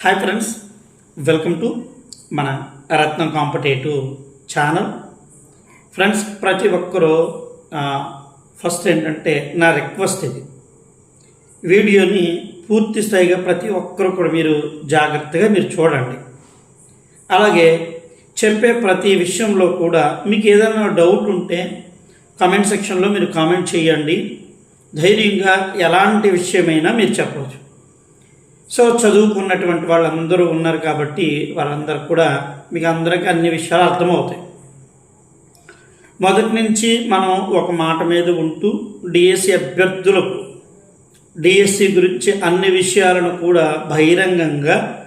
Hi friends welcome to మన రత్నం competitive channel friends ప్రతి ఒక్కరూ ఫస్ట్ ఏంటంటే నా రిక్వెస్ట్ ఇది. వీడియోని పూర్తి స్థాయిగా ప్రతి ఒక్కరు కూడా మీరు జాగ్రత్తగా మీరు చూడండి. అలాగే చెప్పే ప్రతి విషయంలో కూడా మీకు ఏదైనా డౌట్ ఉంటే కామెంట్ సెక్షన్లో మీరు కామెంట్ చేయండి. ధైర్యంగా ఎలాంటి విషయమైనా మీరు చెప్పవచ్చు. సో చదువుకున్నటువంటి వాళ్ళందరూ ఉన్నారు కాబట్టి వాళ్ళందరూ కూడా మీకు అందరికీ అన్ని విషయాలు అర్థమవుతాయి. మొదటి నుంచి మనం ఒక మాట మీద ఉంటూ డిఎస్సి అభ్యర్థులకు డిఎస్సి గురించి అన్ని విషయాలను కూడా బహిరంగంగా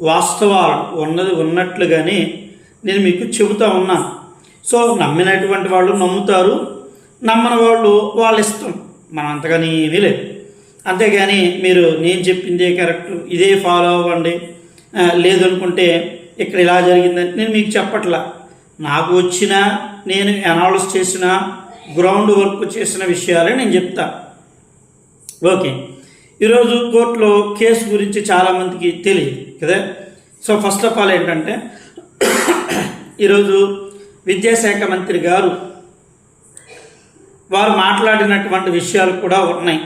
వాస్తవాలు ఉన్నది ఉన్నట్లుగానే నేను మీకు చెబుతా ఉన్నాను సో నమ్మినటువంటి వాళ్ళు నమ్ముతారు నమ్మని వాళ్ళు వాళ్ళ ఇష్టం. మనం అంతగాని ఏమీ లేదు. అంతేగాని మీరు నేను చెప్పిందే కరెక్ట్ ఇదే ఫాలో అవ్వండి. లేదనుకుంటే ఇక్కడ ఇలా జరిగిందని నేను మీకు చెప్పట్లా. నాకు వచ్చిన నేను అనాలిస్ చేసిన గ్రౌండ్ వర్క్ చేసిన విషయాలే నేను చెప్తా. ఓకే. ఈరోజు కోర్టులో కేసు గురించి చాలామందికి తెలియదు కదా. సో ఫస్ట్ ఆఫ్ ఆల్ ఏంటంటే ఈరోజు విద్యాశాఖ మంత్రి గారు వారు మాట్లాడినటువంటి విషయాలు కూడా ఉన్నాయి.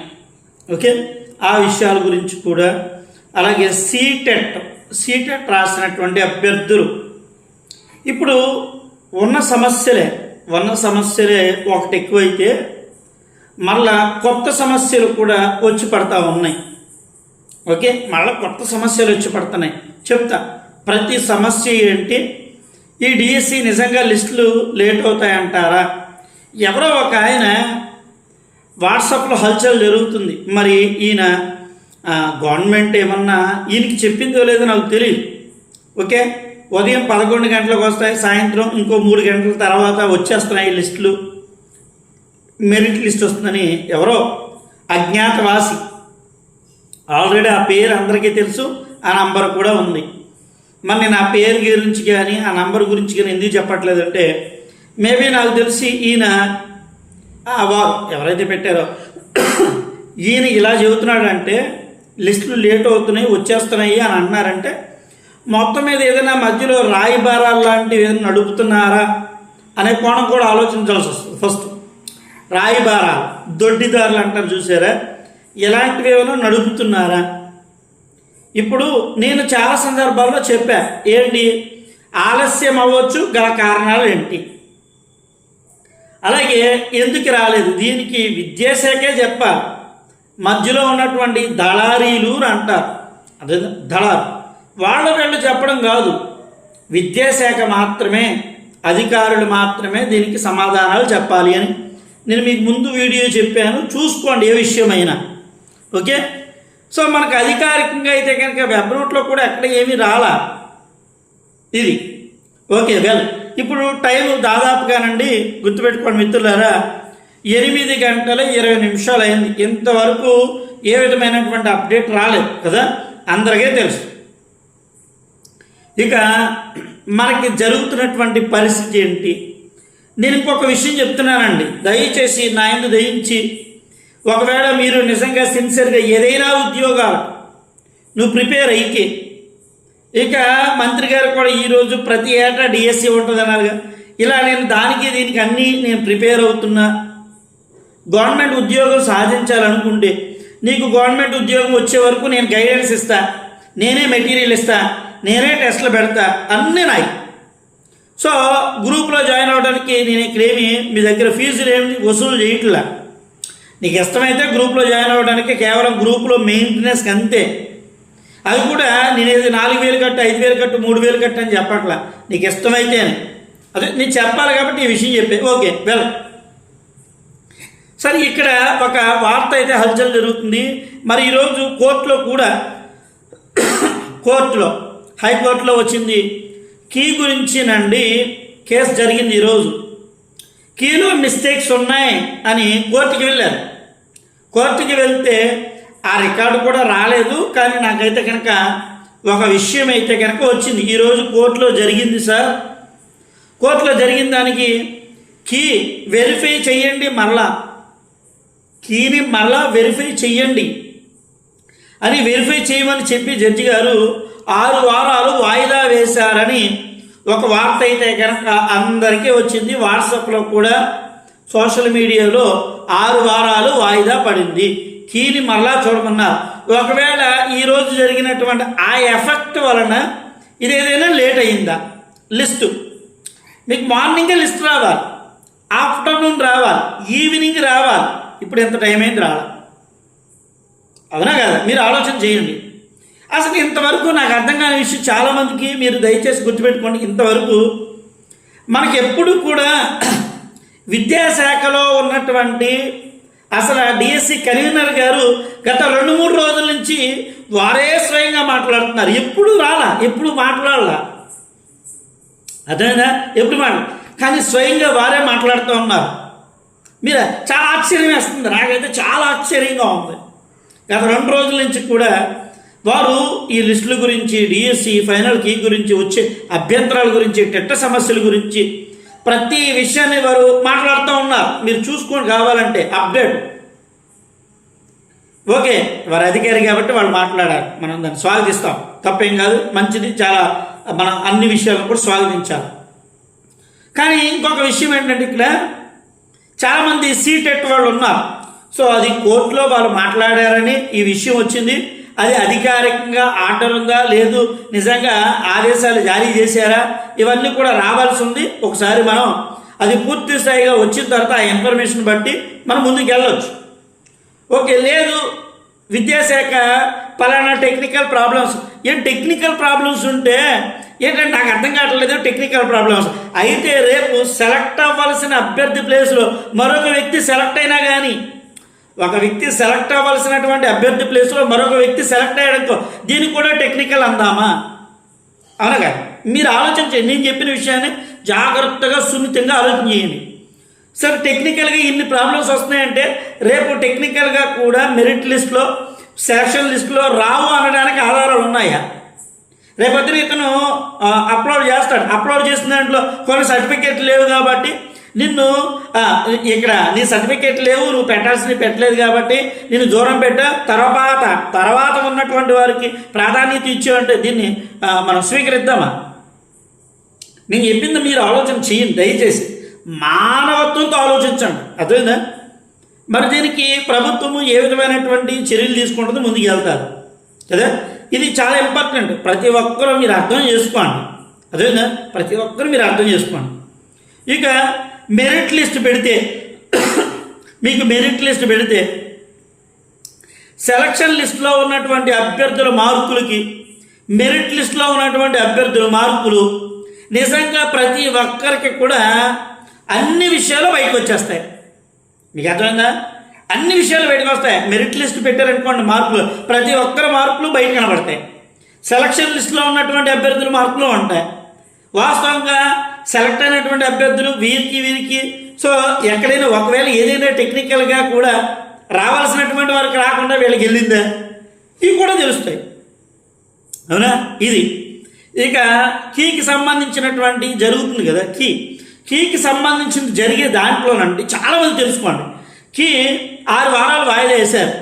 ఓకే? ఆ విషయాల గురించి కూడా అలాగే సీటెట్ సీటెట్ రాసినటువంటి అభ్యర్థులు. ఇప్పుడు ఉన్న సమస్యలే ఉన్న సమస్యలే ఒకటి ఎక్కువైతే మళ్ళా కొత్త సమస్యలు కూడా వచ్చి పడతా ఉన్నాయి. ఓకే? మళ్ళీ కొత్త సమస్యలు వచ్చి పడుతున్నాయి. చెప్తా ప్రతి సమస్య ఏంటి? ఈ డిఎస్సి నిజంగా లిస్టులు లేట్ అవుతాయంటారా? ఎవరో ఒక ఆయన వాట్సాప్లో హల్చల్ జరుగుతుంది. మరి ఈయన గవర్నమెంట్ ఏమన్నా ఈయనకి చెప్పిందో లేదో నాకు తెలియదు ఓకే? ఉదయం పదకొండు గంటలకు వస్తాయి సాయంత్రం ఇంకో మూడు గంటల తర్వాత వచ్చేస్తున్నాయి లిస్టులు. మెరిట్ లిస్ట్ వస్తుందని ఎవరో? అజ్ఞాతవాసి. ఆల్రెడీ ఆ పేరు అందరికీ తెలుసు ఆ నంబర్ కూడా ఉంది. మరి నేను ఆ పేరు గురించి కానీ ఆ నంబర్ గురించి కానీ ఎందుకు చెప్పట్లేదంటే మేబీ నాకు తెలిసి ఈయన వారు ఎవరైతే పెట్టారో. ఈయన ఇలా చెబుతున్నాడంటే లిస్టులు లేట్ అవుతున్నాయి వచ్చేస్తున్నాయి అని అంటున్నారంటే మొత్తం మీద ఏదైనా మధ్యలో రాయిబారాలు లాంటివి ఏదైనా నడుపుతున్నారా అనే కోణం కూడా ఆలోచించాల్సి వస్తుంది ఫస్ట్. రాయిబారాలు దొడ్డిదారులు అంటారు చూసారా? ఇలాంటివి ఏమైనా నడుపుతున్నారా? ఇప్పుడు నేను చాలా సందర్భాల్లో చెప్పా ఏంటి? ఆలస్యం అవ్వచ్చు గల కారణాలు ఏంటి? అలాగే ఎందుకు రాలేదు? దీనికి విద్యాశాఖే చెప్పాలి. మధ్యలో ఉన్నటువంటి దళారీలు అంటారు. అదే దళారు. వాళ్ళ వీళ్ళు చెప్పడం కాదు. విద్యాశాఖ మాత్రమే అధికారులు మాత్రమే దీనికి సమాధానాలు చెప్పాలి అని నేను మీకు ముందు వీడియో చెప్పాను. చూసుకోండి ఏ విషయమైనా. ఓకే? సో మనకు అధికారికంగా అయితే కనుక వెబ్ రూట్లో కూడా ఎక్కడ ఏమీ రాలా? ఇది. Okay well. ఇప్పుడు టైం దాదాపుగానండి గుర్తుపెట్టుకోండి మిత్రులారా ఎనిమిది గంటల ఇరవై నిమిషాలు అయింది ఇంతవరకు ఏ విధమైనటువంటి అప్డేట్ రాలేదు కదా? అందరికీ తెలుసు. ఇక మనకి జరుగుతున్నటువంటి పరిస్థితి ఏంటి? నేను ఇంకొక విషయం చెప్తున్నానండి. దయచేసి నా ఇందు దయించి ఒకవేళ మీరు నిజంగా సిన్సియర్గా ఏదైనా ఉద్యోగాలు నువ్వు ప్రిపేర్ అయితే ఇక మంత్రి గారు కూడా ఈరోజు ప్రతి ఏటా డిఎస్సి ఉంటుంది అన్నారుగా ఇలా నేను దానికి దీనికి అన్నీ నేను ప్రిపేర్ అవుతున్నా. గవర్నమెంట్ ఉద్యోగం సాధించాలనుకుంటే నీకు గవర్నమెంట్ ఉద్యోగం వచ్చే వరకు నేను గైడెన్స్ ఇస్తా. నేనే మెటీరియల్ ఇస్తా. నేనే టెస్ట్లు పెడతా. అన్నీ నాయి. సో గ్రూప్లో జాయిన్ అవ్వడానికి నేను ఇక్కడేమి మీ దగ్గర ఫీజులు ఏమి వసూలు చేయట్లా. నీకు ఇష్టమైతే గ్రూప్లో జాయిన్ అవ్వడానికి కేవలం గ్రూప్లో మెయింటెనెన్స్కి అంతే. అది కూడా నేనేది నాలుగు వేలు కట్టు ఐదు వేలు కట్టు మూడు వేలు కట్టు అని చెప్పట్లా. నీకు ఇష్టమైతే అని. అదే నేను చెప్పాలి కాబట్టి ఈ విషయం చెప్పే. ఓకే వెల్ సరే ఇక్కడ ఒక వార్త అయితే హల్చల్ జరుగుతుంది. మరి ఈరోజు కోర్టులో కూడా కోర్టులో హైకోర్టులో వచ్చింది. కీ గురించినండి కేసు జరిగింది ఈరోజు. కీలో మిస్టేక్స్ ఉన్నాయి అని కోర్టుకి వెళ్ళారు. కోర్టుకి వెళ్తే ఆ రికార్డు కూడా రాలేదు కానీ నాకైతే కనుక ఒక విషయం అయితే కనుక వచ్చింది. ఈరోజు కోర్టులో జరిగింది సార్. కోర్టులో జరిగిన దానికి కీ వెరిఫై చేయండి మరలా. కీని మరలా వెరిఫై చెయ్యండి అని వెరిఫై చేయమని చెప్పి జడ్జి గారు ఆరు వారాలు వాయిదా వేశారని ఒక వార్త అయితే కనుక అందరికీ వచ్చింది. వాట్సాప్లో కూడా సోషల్ మీడియాలో ఆరు వారాలు వాయిదా పడింది. కీని మరలా చూడమన్నారు ఒకవేళ ఈరోజు జరిగినటువంటి ఆ ఎఫెక్ట్ వలన ఇది ఏదైనా లేట్ అయిందా? లిస్టు. మీకు మార్నింగే లిస్ట్ రావాలి. ఆఫ్టర్నూన్ రావాలి. ఈవినింగ్ రావాలి. ఇప్పుడు ఎంత టైం అయింది రావాలి అవునా కదా? మీరు ఆలోచన చేయండి. అసలు ఇంతవరకు నాకు అర్థం కాని విషయం చాలామందికి మీరు దయచేసి గుర్తుపెట్టుకోండి. ఇంతవరకు మనకి ఎప్పుడు కూడా విద్యాశాఖలో ఉన్నటువంటి అసలు డిఎస్సి కన్వీనర్ గారు గత రెండు మూడు రోజుల నుంచి వారే స్వయంగా మాట్లాడుతున్నారు. ఎప్పుడు రాలా ఎప్పుడు మాట్లాడాల? అదేనా ఎప్పుడు మాట్లా? కానీ స్వయంగా వారే మాట్లాడుతూ ఉన్నారు. మీరు చాలా ఆశ్చర్యం వేస్తుంది. నాకైతే చాలా ఆశ్చర్యంగా ఉంది. గత రెండు రోజుల నుంచి కూడా వారు ఈ లిస్టుల గురించి డిఎస్సి ఫైనల్ కీ గురించి వచ్చే అభ్యంతరాల గురించి టెట్ట సమస్యల గురించి ప్రతి విషయాన్ని వారు మాట్లాడుతూ ఉన్నారు. మీరు చూసుకొని కావాలంటే అప్డేట్. ఓకే వారు అధికారి కాబట్టి వాళ్ళు మాట్లాడారు. మనం దాన్ని స్వాగతిస్తాం. తప్పేం కాదు మంచిది చాలా మనం అన్ని విషయాలను కూడా స్వాగతించాలి. కానీ ఇంకొక విషయం ఏంటంటే ఇక్కడ చాలామంది సీటెట్ వాళ్ళు ఉన్నారు. సో అది కోర్టులో వాళ్ళు మాట్లాడారని ఈ విషయం వచ్చింది. అది అధికారికంగా ఆర్డర్ ఉందా లేదు. నిజంగా ఆదేశాలు జారీ చేశారా? ఇవన్నీ కూడా రావాల్సి ఉంది ఒకసారి మనం అది పూర్తి స్థాయిగా వచ్చిన తర్వాత ఆ ఇన్ఫర్మేషన్ బట్టి మనం ముందుకు వెళ్ళొచ్చు ఓకే లేదు. విద్యాశాఖ పలానా టెక్నికల్ ప్రాబ్లమ్స్. ఏం టెక్నికల్ ప్రాబ్లమ్స్ ఉంటే ఏంటంటే నాకు అర్థం కావట్లేదు టెక్నికల్ ప్రాబ్లమ్స్. అయితే రేపు సెలెక్ట్ అవ్వాల్సిన అభ్యర్థి ప్లేస్లో మరొక వ్యక్తి సెలెక్ట్ అయినా కానీ ఒక వ్యక్తి సెలెక్ట్ అవ్వాల్సినటువంటి అభ్యర్థి ప్లేస్లో మరొక వ్యక్తి సెలెక్ట్ అయ్యడంతో దీనికి కూడా టెక్నికల్ అందామా? అనగా మీరు ఆలోచన చేయండి. నేను చెప్పిన విషయాన్ని జాగ్రత్తగా సున్నితంగా ఆలోచన చేయండి. సరే టెక్నికల్గా ఇన్ని ప్రాబ్లమ్స్ వస్తున్నాయంటే రేపు టెక్నికల్గా కూడా మెరిట్ లిస్ట్లో సెలక్షన్ లిస్ట్లో రావు అనడానికి ఆధారాలు ఉన్నాయా? రేపొద్దున ఇతను అప్లోడ్ చేస్తాడు. అప్లోడ్ చేసిన దాంట్లో కొన్ని సర్టిఫికేట్లు లేవు కాబట్టి నిన్ను ఇక్కడ నీ సర్టిఫికేట్ లేవు నువ్వు పెట్టాల్సినవి పెట్టలేదు కాబట్టి నేను దూరం పెట్టా. తర్వాత తర్వాత ఉన్నటువంటి వారికి ప్రాధాన్యత ఇచ్చేవంటే దీన్ని మనం స్వీకరిద్దామా? నేను చెప్పింది మీరు ఆలోచన చేయండి దయచేసి. మానవత్వంతో ఆలోచించండి. అర్థమైందా? మరి దీనికి ప్రభుత్వము ఏ విధమైనటువంటి చర్యలు తీసుకుంటుందో ముందుకు వెళ్తారు. కదా? ఇది చాలా ఇంపార్టెంట్ ప్రతి ఒక్కరూ మీరు అర్థం చేసుకోండి. అదేనా ప్రతి ఒక్కరు మీరు అర్థం చేసుకోండి. ఇక మెరిట్ లిస్ట్ పెడితే మీకు మెరిట్ లిస్ట్ పెడితే సెలక్షన్ లిస్ట్లో ఉన్నటువంటి అభ్యర్థుల మార్కులకి మెరిట్ లిస్ట్లో ఉన్నటువంటి అభ్యర్థుల మార్కులు నిజంగా ప్రతి ఒక్కరికి కూడా అన్ని విషయాలు బయటకు వచ్చేస్తాయి. మీకు అర్థమైందా? అన్ని విషయాలు బయటకు వస్తాయి. మెరిట్ లిస్ట్ పెట్టారనుకోండి మార్కులు ప్రతి ఒక్కరి మార్కులు బయట కనబడతాయి. సెలక్షన్ లిస్ట్లో ఉన్నటువంటి అభ్యర్థుల మార్కులు ఉంటాయి. వాస్తవంగా సెలెక్ట్ అయినటువంటి అభ్యర్థులు వీరికి వీరికి. సో ఎక్కడైనా ఒకవేళ ఏదైనా టెక్నికల్గా కూడా రావాల్సినటువంటి వారికి రాకుండా వీళ్ళకి వెళ్ళిందా? ఇవి కూడా తెలుస్తాయి. అవునా? ఇది. ఇక కీకి సంబంధించినటువంటి జరుగుతుంది కదా కీ. కీకి సంబంధించింది జరిగే దాంట్లోనండి చాలామంది తెలుసుకోండి. కీ ఆరు వారాలు వాయిదా వేశారు.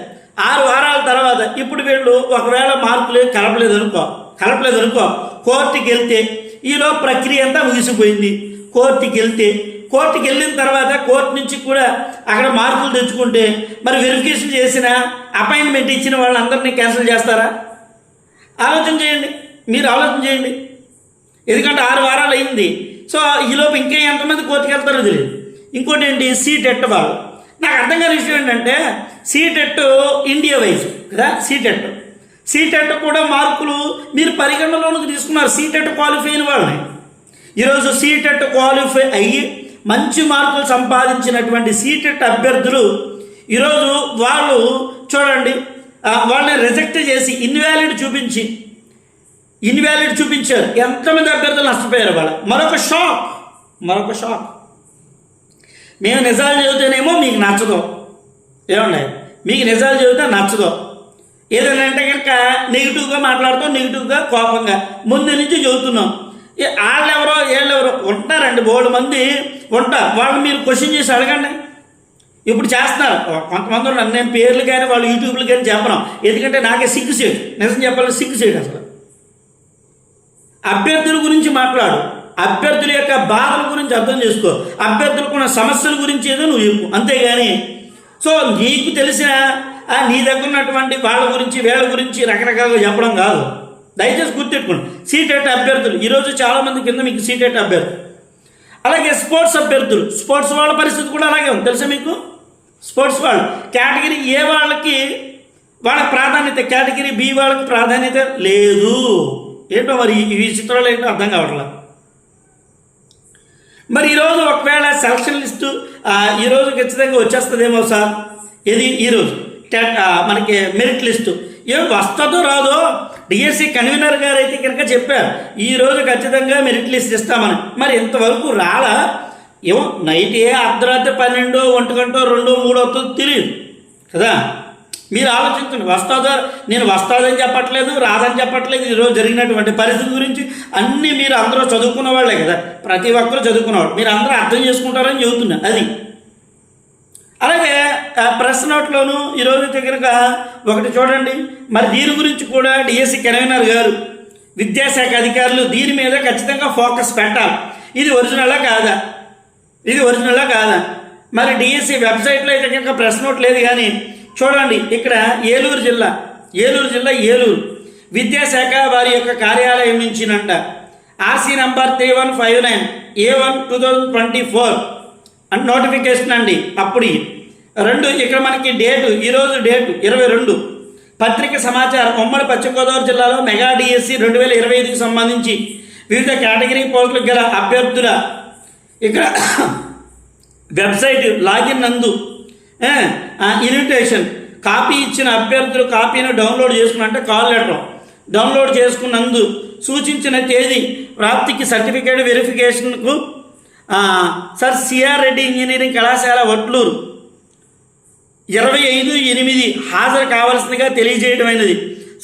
ఆరు వారాల తర్వాత ఇప్పుడు వీళ్ళు ఒకవేళ మార్కులు కలపలేదు అనుకో కలపలేదు అనుకో కోర్టుకి వెళ్తే ఈలో ప్రక్రియ అంతా ముగిసిపోయింది. కోర్టుకి వెళ్తే కోర్టుకి వెళ్ళిన తర్వాత కోర్టు నుంచి కూడా అక్కడ మార్కులు తెచ్చుకుంటే మరి వెరిఫికేషన్ చేసిన అపాయింట్మెంట్ ఇచ్చిన వాళ్ళందరినీ క్యాన్సిల్ చేస్తారా? ఆలోచన చేయండి. మీరు ఆలోచన చేయండి. ఎందుకంటే ఆరు వారాలు అయింది. సో ఈలోపు ఇంకా ఎంతమంది కోర్టుకి వెళ్తారో తెలియదు. ఇంకోటి ఏంటి? సీటెట్ వాళ్ళు. నాకు అర్థం కాని విషయం ఏంటంటే సీటెట్ ఇండియా వైజ్ కదా? సీటెట్ సీటెట్ కూడా మార్కులు మీరు పరిగణనలోకి తీసుకున్నారు. సీటెట్ క్వాలిఫై అయిన వాళ్ళని. ఈరోజు సీటెట్ క్వాలిఫై అయ్యి మంచి మార్కులు సంపాదించినటువంటి సీటెట్ అభ్యర్థులు ఈరోజు వాళ్ళు చూడండి వాళ్ళని రిజెక్ట్ చేసి ఇన్వాలిడ్ చూపించి ఇన్వాలిడ్ చూపించారు. ఎంతమంది అభ్యర్థులు నష్టపోయారు వాళ్ళ మరొక షాక్ మరొక షాక్ మేము నిజాలు చదివితేనేమో మీకు నచ్చదు. ఏమండి? మీకు నిజాలు చదివితే నచ్చదు. ఏదైనా అంటే కనుక నెగిటివ్గా మాట్లాడుతాం నెగిటివ్గా కోపంగా. ముందు నుంచి చదువుతున్నాం. వాళ్ళెవరో వీళ్ళెవరో ఉంటారండి బోళ్ళు మంది. ఉంటారు వాళ్ళు మీరు క్వశ్చన్ చేసి అడగండి. ఇప్పుడు చేస్తున్నారు. కొంతమంది ఉన్నారు, నేను పేర్లు కానీ వాళ్ళు యూట్యూబ్లు కానీ చెప్పను. ఎందుకంటే నాకే సిగ్గు సీడ్ నిజం చెప్పాలి సిగ్గు సీడ్ అసలు. అభ్యర్థుల గురించి మాట్లాడు. అభ్యర్థుల యొక్క బాధల గురించి అర్థం చేసుకో. అభ్యర్థులకు ఉన్న సమస్యల గురించి ఏదో నువ్వు చెప్పు. అంతేగాని సో నీకు తెలిసిన నీ దగ్గర ఉన్నటువంటి వాళ్ళ గురించి వీళ్ళ గురించి రకరకాలుగా చెప్పడం కాదు. దయచేసి గుర్తెట్టుకోండి సీటెట్ అభ్యర్థులు. ఈరోజు చాలామంది కింద మీకు సీటెట్ అభ్యర్థులు. అలాగే స్పోర్ట్స్ అభ్యర్థులు. స్పోర్ట్స్ వాళ్ళ పరిస్థితి కూడా అలాగే ఉంది. తెలుసా మీకు? స్పోర్ట్స్ వాళ్ళు. కేటగిరీ ఏ వాళ్ళకి వాళ్ళ ప్రాధాన్యత కేటగిరీ బి వాళ్ళకి ప్రాధాన్యత లేదు. ఏంటో మరి ఈ- చిత్రాలు ఏంటో అర్థం కావట్లేదు మరి ఈరోజు ఒకవేళ సెలక్షన్ లిస్టు ఈరోజు ఖచ్చితంగా వచ్చేస్తుందేమో సార్? ఇది ఈరోజు మనకి మెరిట్ లిస్టు ఏం వస్తుందో రాదో డిఎస్సి కన్వీనర్ గారు అయితే కనుక చెప్పారు ఈ రోజు ఖచ్చితంగా మెరిట్ లిస్ట్ ఇస్తామని. మరి ఇంతవరకు రాలా? ఏమో నైట్ ఏ అర్ధరాత్రి పన్నెండో ఒంటి గంటో రెండో మూడో అవుతుందో తెలియదు కదా? మీరు ఆలోచించండి వస్తుందో నేను వస్తాదని చెప్పట్లేదు రాదని చెప్పట్లేదు ఈరోజు జరిగినటువంటి పరిస్థితి గురించి అన్నీ మీరు అందరూ చదువుకున్న వాళ్ళే కదా ప్రతి ఒక్కరు చదువుకున్నవాడు మీరు అందరూ అర్థం చేసుకుంటారని చెబుతున్నా అది. అలాగే ప్రెస్ నోట్లోను ఈరోజు కనుక ఒకటి చూడండి. మరి దీని గురించి కూడా డిఎస్సి కన్వీనర్ గారు. విద్యాశాఖ అధికారులు దీని మీద ఖచ్చితంగా ఫోకస్ పెట్టాలి. ఇది ఒరిజినలా కాదా? ఇది ఒరిజినలా కాదా? మరి డిఎస్సి వెబ్సైట్లో అయితే కనుక ప్రెస్ నోట్ లేదు కానీ చూడండి ఇక్కడ ఏలూరు జిల్లా ఏలూరు జిల్లా ఏలూరు. విద్యాశాఖ వారి యొక్క కార్యాలయం నుంచినంట. RC number three one five nine A one two thousand twenty four. And notification అండి అప్పుడు రెండు ఇక్కడ మనకి డేటు ఈరోజు డేటు ఇరవై రెండు. పత్రిక సమాచారం ఉమ్మడి పశ్చిమ గోదావరి జిల్లాలో మెగా డిఎస్సి రెండు వేల ఇరవై ఐదుకి సంబంధించి వివిధ కేటగిరీ పోస్టులకు గల అభ్యర్థుల ఇక్కడ వెబ్సైట్ లాగిన్ నందు ఇన్విటేషన్ కాపీ ఇచ్చిన అభ్యర్థులు కాపీని డౌన్లోడ్ చేసుకున్నంటే కాల్ లెటర్. డౌన్లోడ్ చేసుకున్నందు సూచించిన తేదీ ప్రాప్తికి సర్టిఫికేట్ వెరిఫికేషన్కు సార్ సిఆర్ రెడ్డి ఇంజనీరింగ్ కళాశాల వట్లూరు ఇరవై ఐదు ఎనిమిది హాజరు కావాల్సిందిగా తెలియజేయడమైనది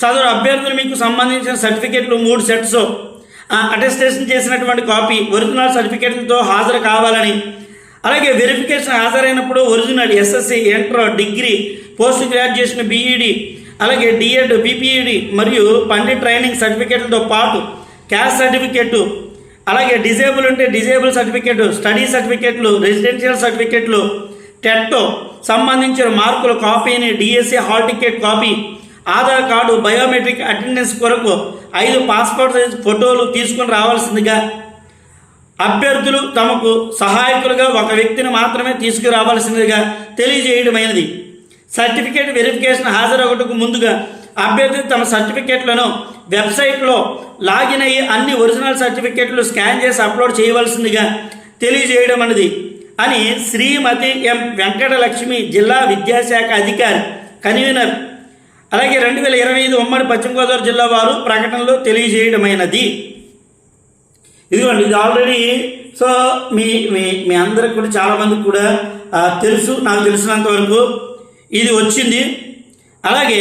సదరు అభ్యర్థులు మీకు సంబంధించిన సర్టిఫికెట్లు మూడు సెట్స్ అటెస్టేషన్ చేసినటువంటి కాపీ ఒరిజినల్ సర్టిఫికెట్లతో హాజరు కావాలని. అలాగే verification హాజరైనప్పుడు original SSC inter degree post graduation BEd అలాగే డిఎడ్ బీపీఈడి మరియు పండి ట్రైనింగ్ సర్టిఫికేట్లతో పాటు క్యాస్ట్ సర్టిఫికెట్ అలాగే డిజేబుల్ ఉంటే డిజేబుల్ సర్టిఫికెట్ స్టడీ సర్టిఫికెట్లు రెసిడెన్షియల్ సర్టిఫికెట్లు టెట్ సంబంధించిన మార్కుల కాపీని DSC hall ticket copy Aadhaar card biometric attendance కొరకు ఐదు పాస్పోర్ట్ సైజ్ ఫోటోలు తీసుకుని రావాల్సిందిగా అభ్యర్థులు తమకు సహాయకులుగా ఒక వ్యక్తిని మాత్రమే తీసుకురావాల్సిందిగా తెలియజేయడమైనది. సర్టిఫికేట్ వెరిఫికేషన్ హాజరొకటకు ముందుగా అభ్యర్థి తమ సర్టిఫికేట్లను వెబ్సైట్లో లాగిన్ అయ్యి అన్ని ఒరిజినల్ సర్టిఫికేట్లు స్కాన్ చేసి అప్లోడ్ చేయవలసిందిగా తెలియజేయడం అనేది అని శ్రీమతి ఎం వెంకటలక్ష్మి జిల్లా విద్యాశాఖ అధికారి కన్వీనర్. అలాగే రెండు వేల ఇరవై ఐదు ఉమ్మడి పశ్చిమ గోదావరి జిల్లా వారు ప్రకటనలో తెలియజేయడమైనది. ఇదిగోండి ఇది ఆల్రెడీ సో మీ మీ మీ అందరికి కూడా చాలామందికి కూడా తెలుసు నాకు తెలిసినంత వరకు. ఇది వచ్చింది. అలాగే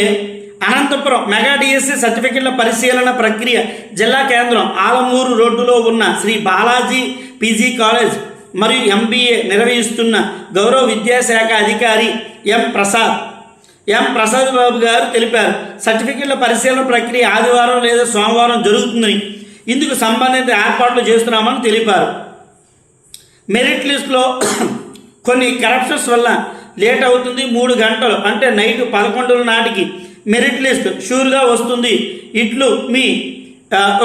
అనంతపురం మెగా డిఎస్సి సర్టిఫికెట్ల పరిశీలన ప్రక్రియ జిల్లా కేంద్రం ఆలమూరు రోడ్డులో ఉన్న శ్రీ బాలాజీ పీజీ కాలేజ్ మరియు ఎంబీఏ నిర్వహిస్తున్న గౌరవ విద్యాశాఖ అధికారి ఎం ప్రసాద్. ఎం ప్రసాద్ బాబు గారు తెలిపారు సర్టిఫికెట్ల పరిశీలన ప్రక్రియ ఆదివారం లేదా సోమవారం జరుగుతుందని ఇందుకు సంబంధిత ఏర్పాట్లు చేస్తున్నామని తెలిపారు. మెరిట్ లిస్ట్లో కొన్ని కరప్షన్స్ వల్ల లేట్ అవుతుంది మూడు గంటలు అంటే నైట్ పదకొండుల నాటికి మెరిట్ లిస్ట్ షూర్గా వస్తుంది. ఇట్లు మీ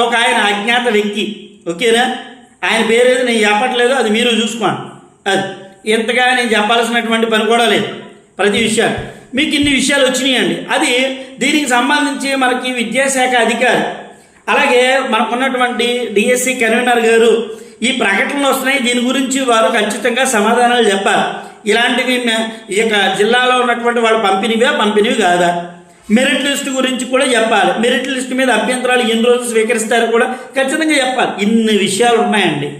ఒక ఆయన అజ్ఞాత వ్యక్తి ఓకేనా? ఆయన పేరేది నేను చెప్పట్లేదు అది మీరు చూసుకోండి. అది ఇంతగా నేను చెప్పాల్సినటువంటి పని కూడా లేదు ప్రతి విషయాలు. మీకు ఇన్ని విషయాలు వచ్చినాయండి. అది దీనికి సంబంధించి మనకి విద్యాశాఖ అధికారి అలాగే మనకున్నటువంటి డిఎస్సి కన్వీనర్ గారు ఈ ప్రకటనలు వస్తున్నాయి. దీని గురించి వారు ఖచ్చితంగా సమాధానాలు చెప్పాలి. ఇలాంటివి ఈ యొక్క జిల్లాలో ఉన్నటువంటి వాళ్ళు పంపినవే పంపినవి కాదా? మెరిట్ లిస్ట్ గురించి కూడా చెప్పాలి. మెరిట్ లిస్ట్ మీద అభ్యంతరాలు ఎన్ని రోజులు స్వీకరిస్తారో కూడా ఖచ్చితంగా చెప్పాలి. ఇన్ని విషయాలు ఉన్నాయండి.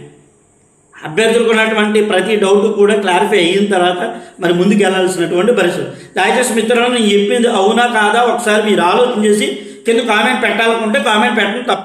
అభ్యర్థులకు ఉన్నటువంటి ప్రతి డౌట్ కూడా క్లారిఫై అయిన తర్వాత మరి ముందుకు వెళ్ళాల్సినటువంటి పరిస్థితి. దయచేసి మిత్రులను నేను చెప్పింది అవునా కాదా ఒకసారి మీరు ఆలోచన చేసి కింద కామెంట్ పెట్టాలనుకుంటే కామెంట్ పెట్టడం తప్ప